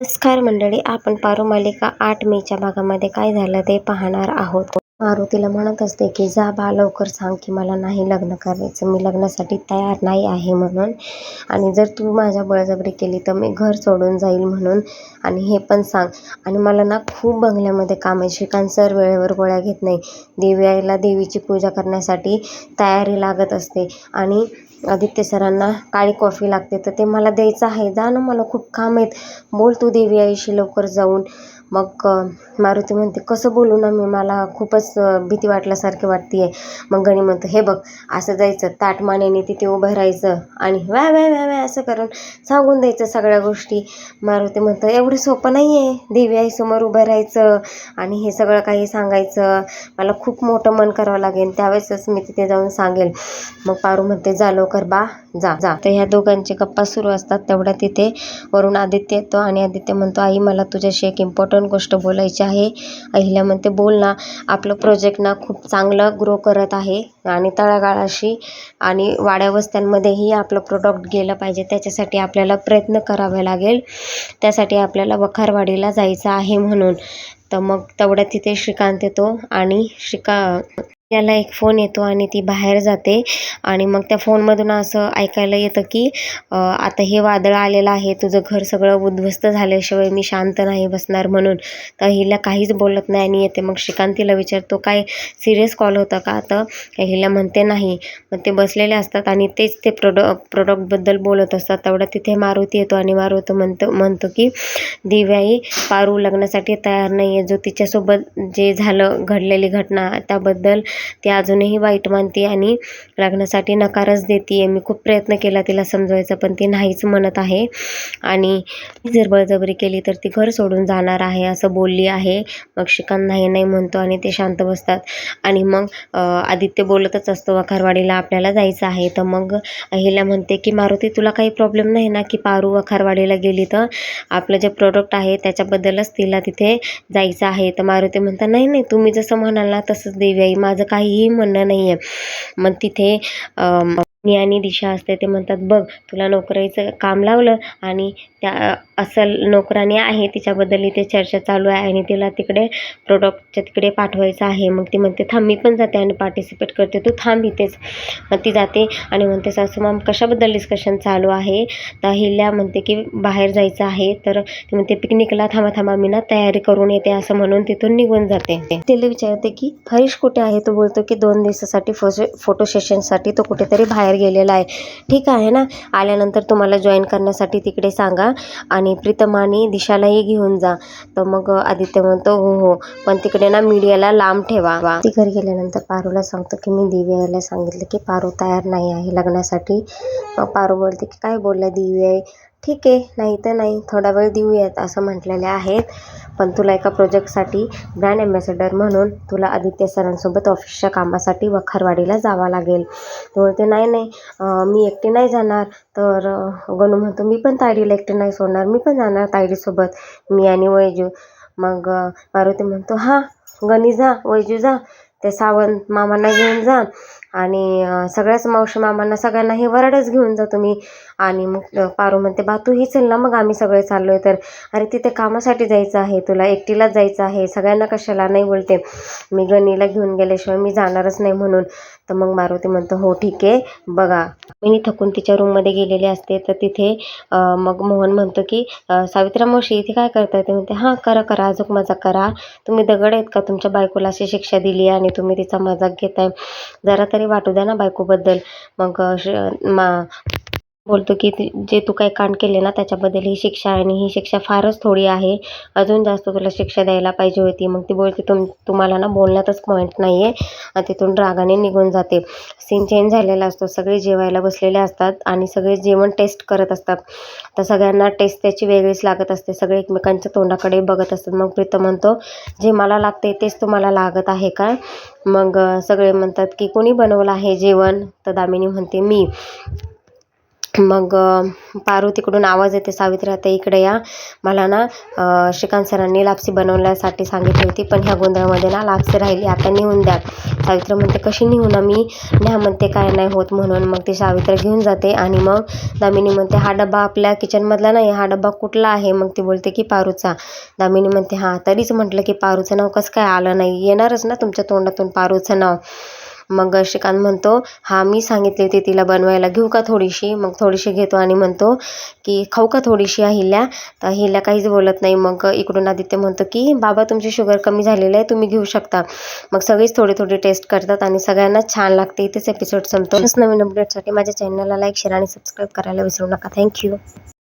नमस्कार मंडळी आपण पारू मालिका आठ मेच्या भागामध्ये काय झालं ते पाहणार आहोत. मारुतीला म्हणत असते की जा बा लवकर सांग की मला नाही लग्न करायचं. मी लग्नासाठी तयार नाही आहे म्हणून. आणि जर तू माझ्या बळजबरी केली तर मी घर सोडून जाईल म्हणून. आणि हे पण सांग. आणि मला ना खूप बंगल्यामध्ये काम आहे. श्रीकांत सर वेळेवर गोळ्या घेत नाही. देवीला देवीची पूजा करण्यासाठी तयारी लागत असते. आणि आदित्य सरांना काळी कॉफी लागते तर ते मला द्यायचं आहे. जा ना मला खूप काम आहेत. बोल तू देवी आईशी लवकर जाऊन. मग मारुती म्हणते कसं बोलू ना मी? मला खूपच भीती वाटल्यासारखी वाटते आहे मग गणी म्हणतो हे बघ असं जायचं. ताट मानेने तिथे उभं राहायचं आणि व्या व्या व्या व्या असं करून सांगून द्यायचं सगळ्या गोष्टी. मारुती म्हणतं एवढं सोपं नाही आहे देवी आईसमोर उभं राहायचं आणि हे सगळं काही सांगायचं. मला खूप मोठं मन करावं लागेल. त्यावेळेसच मी तिथे जाऊन सांगेल. मग पारू म्हणते जा लवकर बा जा जा. तर ह्या दोघांचे गप्पा सुरू असतात तेवढ्या तिथे वरून आदित्य येतो आणि आदित्य म्हणतो आई मला तुझ्याशी एक इम्पॉर्टंट गोष्ट बोलायची आहे. अहिल्या म्हणते बोल ना आपलं प्रोजेक्ट ना खूप चांगलं ग्रो करत आहे आणि तळागाळाशी आणि वाड्यावस्त्यांमध्येही आपलं प्रोडक्ट गेलं पाहिजे त्याच्यासाठी आपल्याला प्रयत्न करावे लागेल. त्यासाठी आपल्याला वखारवाडीला जायचं आहे म्हणून. तर मग तेवढ्यात तिथे श्रीकांत येतो आणि श्रीका याला एक फोन येतो आणि ती बाहेर जाते. आणि मग त्या फोनमधून असं ऐकायला येतं की आता हे वादळ आलेलं आहे तुझं घर सगळं उद्ध्वस्त झाल्याशिवाय मी शांत नाही बसणार म्हणून. तर हिला काहीच बोलत नाही आणि येते. मग श्रीकांत तिला विचारतो काय सिरियस कॉल होता का तर हिला म्हणते नाही. मग ते बसलेले असतात आणि तेच ते प्रोड प्रोडक्टबद्दल बोलत असतात. तेवढा तिथे मारुती येतो आणि मारुती म्हणतो म्हणतो की दिव्याई पारू लग्नासाठी तयार नाही आहे जो तिच्यासोबत जे झालं घडलेली घटना त्याबद्दल ती अजूनही वाईट मानते आणि लग्नासाठी नकारच देते आहे मी खूप प्रयत्न केला तिला समजवायचा पण ती नाहीच म्हणत आहे. आणि जर बळजबरी केली तर ती घर सोडून जाणार आहे असं बोलली आहे. मग श्रीकांत नाही नाही म्हणतो आणि ते शांत बसतात. आणि मग आदित्य बोलतच असतो वखारवाडीला आपल्याला जायचं आहे. तर मग अहिल्या म्हणते की मारुती तुला काही प्रॉब्लेम नाही ना की पारू वखारवाडीला गेली तर? आपलं जे प्रोडक्ट आहे त्याच्याबद्दलच तिला तिथे जायचं आहे. तर मारुती म्हणतात नाही नाही तुम्ही जसं म्हणाल ना तसंच देवी आई. माझं काहीही म्हणणं नाही आहे मग तिथे अ मी आणि दिशा असते ते म्हणतात बघ तुला नोकरीचं काम लावलं आणि त्या असल नोकरानी आहे तिच्याबद्दल इथे चर्चा चालू आहे आणि तिला तिकडे प्रोडक्टच्या तिकडे पाठवायचं आहे. मग ती म्हणते थांब मी पण जाते आणि पार्टिसिपेट करते. तू थांब इथेच. मग ती जाते आणि म्हणते सासू माम कशाबद्दल डिस्कशन चालू आहे? तर हिल्या म्हणते की बाहेर जायचं आहे. तर ती म्हणते पिकनिकला थांबा थांबा मी ना तयारी करून येते. असं म्हणून तिथून निघून जाते. तिला विचारते की हरीश कुठे आहे? तो बोलतो की दोन दिवसासाठी फोटो फोटो सेशनसाठी तो कुठेतरी बाहेर गेलेला आहे. ठीक आहे ना? आल्यानंतर तुम्हाला जॉईन करण्यासाठी तिकडे सांगा आणि प्रीतम आणि दिशालाही घेऊन जा. तर मग आदित्य म्हणतो हो हो. पण तिकडे ना मीडियाला लांब ठेवा. ती घरी गेल्यानंतर पारूला सांगतो की मी दिव्याला सांगितलं की पारू तयार नाही आहे लग्नासाठी. मग पारू बोलते की काय बोलला दिव्या? ठीक आहे नाही तर नाही थोडा वेळ देऊयात असं म्हटलेले आहेत. पण तुला एका प्रोजेक्टसाठी ब्रँड ॲम्बॅसेडर म्हणून तुला आदित्य सरांसोबत ऑफिसच्या कामासाठी वखारवाडीला जावं लागेल. तो ते नाही नाही मी एकटी नाही जाणार. तर गणू म्हणतो मी पण तायडीला एकटी नाही सोडणार. मी पण जाणार तायडीसोबत मी आणि वैजू. मग मारुती म्हणतो हां गणी जा वैजू जा. ते सावंत मामांना घेऊन जा. आणि सगळ्याच मावशी मामांना सगळ्यांना हे वरडच घेऊन जा तुम्ही. आणि मग पारू म्हणते बा तूही चल ना मग आम्ही सगळे चाललो आहे तर. अरे तिथे कामासाठी जायचं आहे तुला एकटीलाच जायचं आहे सगळ्यांना कशाला नाही बोलते. मी गणीला घेऊन गेल्याशिवाय मी जाणारच नाही म्हणून. तर मग मारुती म्हणतो हो ठीक आहे बघा. मी थकून तिच्या रूममध्ये गेलेले असते. तर तिथे मग मोहन म्हणतो की सावित्रा मावशी इथे काय करताय? ते म्हणते हां करा करा अजून मजा करा. तुम्ही दगड आहेत का? तुमच्या बायकोला अशी शिक्षा दिली आणि तुम्ही तिचा मजाक घेताय. जरा तरी वाटू द्या ना बायकोबद्दल. मग श- मा बोलतो की जे तू काही कांड केले ना त्याच्याबद्दल ही शिक्षा आणि ही शिक्षा फारच थोडी आहे. अजून जास्त तुला शिक्षा द्यायला पाहिजे होती. मग ती बोलते तुम तुम्हाला ना बोलण्यातच पॉईंट नाही आहे आणि तिथून रागाने निघून जाते. सीन चेंज झालेला असतो. सगळे जेवायला बसलेले असतात आणि सगळे जेवण टेस्ट करत असतात. तर सगळ्यांना टेस्ट त्याची वेगळीच लागत असते. सगळे एकमेकांच्या तोंडाकडे बघत असतात. मग प्रीतम म्हणतो जे मला लागते तेच तुम्हाला लागत आहे का? मग सगळे म्हणतात की कोणी बनवलं आहे जेवण? तर दामिनी म्हणते मी. मग पारू तिकडून आवाज येते सावित्री आता इकडे या. मला ना श्रीकांत सरांनी लापसी बनवण्यासाठी सांगितली होती पण ह्या गोंधळामध्ये ना लापसी राहिली आता नेऊन द्या. सावित्री म्हणते कशी निघू ना मी न्या म्हणते काय नाही होत म्हणून. मग ती सावित्री घेऊन जाते आणि मग दामिनी म्हणते हा डबा आपल्या किचनमधला नाही हा डबा कुठला आहे? मग ती बोलते की पारूचा. दामिनी म्हणते हां तरीच म्हटलं की पारूचं नाव कसं काय आलं नाही? येणारच ना तुमच्या तोंडातून पारूचं नाव. मग श्रीकांत म्हणतो हा मी सांगितली होती तिला बनवायला घेऊ का थोडीशी? मग थोडीशी घेतो आणि म्हणतो की खाऊ का थोडीशी अहिल्या तर अहिल्या काहीच बोलत नाही. मग इकडून आदित्य म्हणतो की बाबा तुमची शुगर कमी झालेली आहे तुम्ही घेऊ शकता. मग सगळीच थोडी थोडी टेस्ट करतात आणि सगळ्यांना छान लागते. इथेच एपिसोड संपतो. नवीन अपडेटसाठी माझ्या चॅनलला लाईक शेअर आणि सबस्क्राईब करायला विसरू नका. थँक्यू